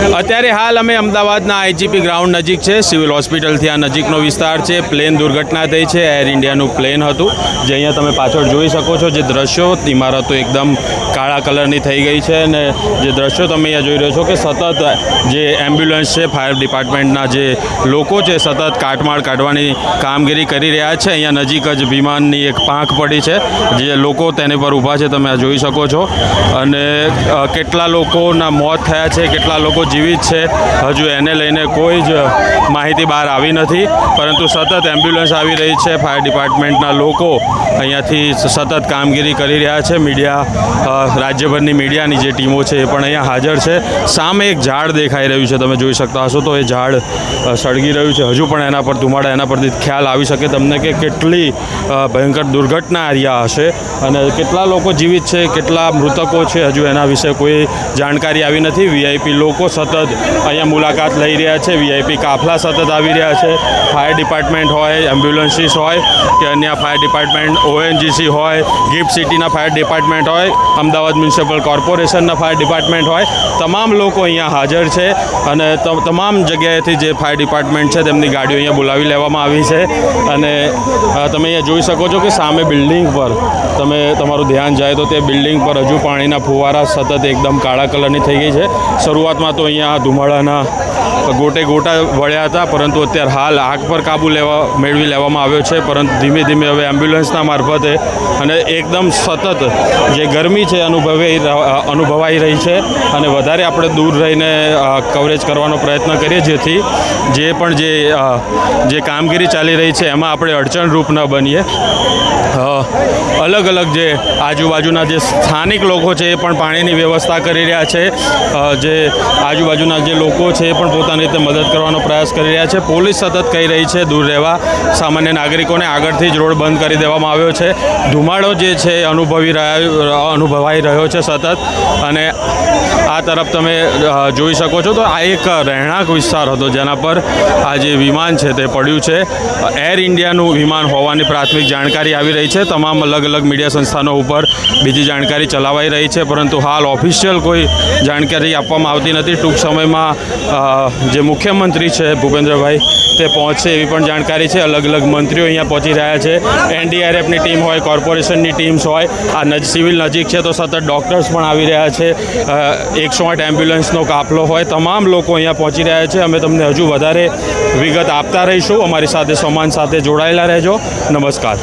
અત્યારે હાલ અમે અમદાવાદના આઈજીપી ગ્રાઉન્ડ નજીક છે. સિવિલ હોસ્પિટલથી આ નજીકનો વિસ્તાર છે. પ્લેન દુર્ઘટના થઈ છે. એર ઇન્ડિયાનું પ્લેન હતું. જે અહીંયા તમે પાછળ જોઈ શકો છો. જે દ્રશ્યો, ઇમારતો એકદમ કાળા કલરની થઈ ગઈ છે અને જે દ્રશ્યો તમે અહીંયા જોઈ રહ્યો છો કે સતત જે એમ્બ્યુલન્સ છે ફાયર ડિપાર્ટમેન્ટના જે લોકો છે સતત કાટમાળ કાઢવાની કામગીરી કરી રહ્યા છે. અહીંયા નજીક જ વિમાનની એક પાંખ પડી છે, જે લોકો તેની પર ઊભા છે, તમે આ જોઈ શકો છો. અને કેટલા લોકોના મોત થયા છે, કેટલા લોકો જીવિત છે, હજુ એને લઈને કોઈ જ માહિતી બહાર આવી નથી. પરંતુ સતત એમ્બ્યુલન્સ આવી રહી છે ફાયર ડિપાર્ટમેન્ટના લોકો અહીંયાથી સતત કામગીરી કરી રહ્યા છે. મીડિયા રાજ્યભરની મીડિયાની જે ટીમો છે એ પણ અહીંયા હાજર છે. સામે એક ઝાડ દેખાઈ રહ્યું છે, તમે જોઈ શકતા હશો તો એ ઝાડ સળગી રહ્યું છે. હજુ પણ એના પર, ધુમાડા એના પરથી ખ્યાલ આવી શકે તમને કે કેટલી ભયંકર દુર્ઘટના રહ્યા હશે અને કેટલા લોકો જીવિત છે, કેટલા મૃતકો છે, હજુ એના વિશે કોઈ જાણકારી આવી નથી. વીઆઈપી લોકો સતત અહીંયા મુલાકાત લઈ રહ્યા છે વીઆઈપી કાફલા સતત આવી રહ્યા છે. ફાયર ડિપાર્ટમેન્ટ હોય, એમ્બ્યુલન્સીસ હોય કે અન્ય ફાયર ડિપાર્ટમેન્ટ ઓએનજીસી હોય, ગિફ્ટ સિટીના ફાયર ડિપાર્ટમેન્ટ હોય, અમદાવાદ મ્યુનિસિપલ કોર્પોરેશનના ફાયર ડિપાર્ટમેન્ટ હોય, તમામ લોકો અહીંયા હાજર છે અને તમામ જગ્યાએથી જે ફાયર ડિપાર્ટમેન્ટ છે તેમની ગાડીઓ અહીંયા બોલાવી લેવામાં આવી છે. અને તમે અહીંયા જોઈ શકો છો કે સામે બિલ્ડિંગ પર, તમે, તમારું ધ્યાન જાય તો તે બિલ્ડિંગ પર હજુ પાણીના ફુવારા સતત એકદમ કાળા કલરની થઈ ગઈ છે. શરૂઆતમાં તો અહીંયા ધુમાડાના ગોટે ગોટા વળ્યા હતા, પરંતુ અત્યારે હાલ આગ પર કાબુ લેવા, મેળવી લેવામાં આવ્યો છે, પરંતુ ધીમે ધીમે હવે એમ્બ્યુલન્સના મારફતે અને એકદમ સતત જે ગરમી છે અનુભવી અનુભવાઈ રહી છે અને વધારે આપણે દૂર રહીને કવરેજ કરવાનો પ્રયત્ન કરીએ, જેથી જે પણ જે જે કામગીરી ચાલી રહી છે, એમાં આપણે અડચણરૂપ ન બનીએ. અલગ અલગ જે આજુબાજુના જે સ્થાનિક લોકો છે એ પણ પાણીની વ્યવસ્થા કરી રહ્યા છે. જે આજુબાજુના જે લોકો છે એ પણ પોતાની રીતે મદદ કરવાનો પ્રયાસ કરી રહ્યા છે. પોલીસ સતત કહી રહી છે, દૂર રહેવા. સામાન્ય નાગરિકોને આગળથી જ રોડ બંધ કરી દેવામાં આવ્યો છે. ધુમાડો જે છે અનુભવી રહ્યા અનુભવાઈ રહ્યો છે સતત. અને આ તરફ તમે જોઈ શકો છો તો આ એક રહેણાંક વિસ્તાર હતો જેના પર આ જે વિમાન છે તે પડ્યું છે. એર ઇન્ડિયાનું વિમાન હોવાની પ્રાથમિક જાણકારી આવી રહી છે. તમામ અલગ અલગ મીડિયા સંસ્થાનો ઉપર બીજી જાણકારી ચલાવાઈ રહી છે, પરંતુ હાલ ઓફિશિયલ કોઈ જાણકારી આપવામાં આવતી નથી. ટૂંક સમયમાં જે મુખ્યમંત્રી છે ભૂપેન્દ્રભાઈ, તે પહોંચશે એવી પણ જાણકારી છે. અલગ અલગ મંત્રીઓ અહીંયા પહોંચી રહ્યા છે. એનડીઆરએફની ટીમ હોય, કોર્પોરેશનની ટીમ્સ હોય, આ નજ, સિવિલ નજીક છે તો સતત ડૉક્ટર્સ પણ આવી રહ્યા છે. એકસો આઠ એમ્બ્યુલન્સનો કાફલો હોય, તમામ લોકો અહીંયા પહોંચી રહ્યા છે. અમે તમને હજુ વધારે વિગત આપતા રહીશું. અમારી સાથે સમાન સાથે જોડાયેલા રહેજો. નમસ્કાર.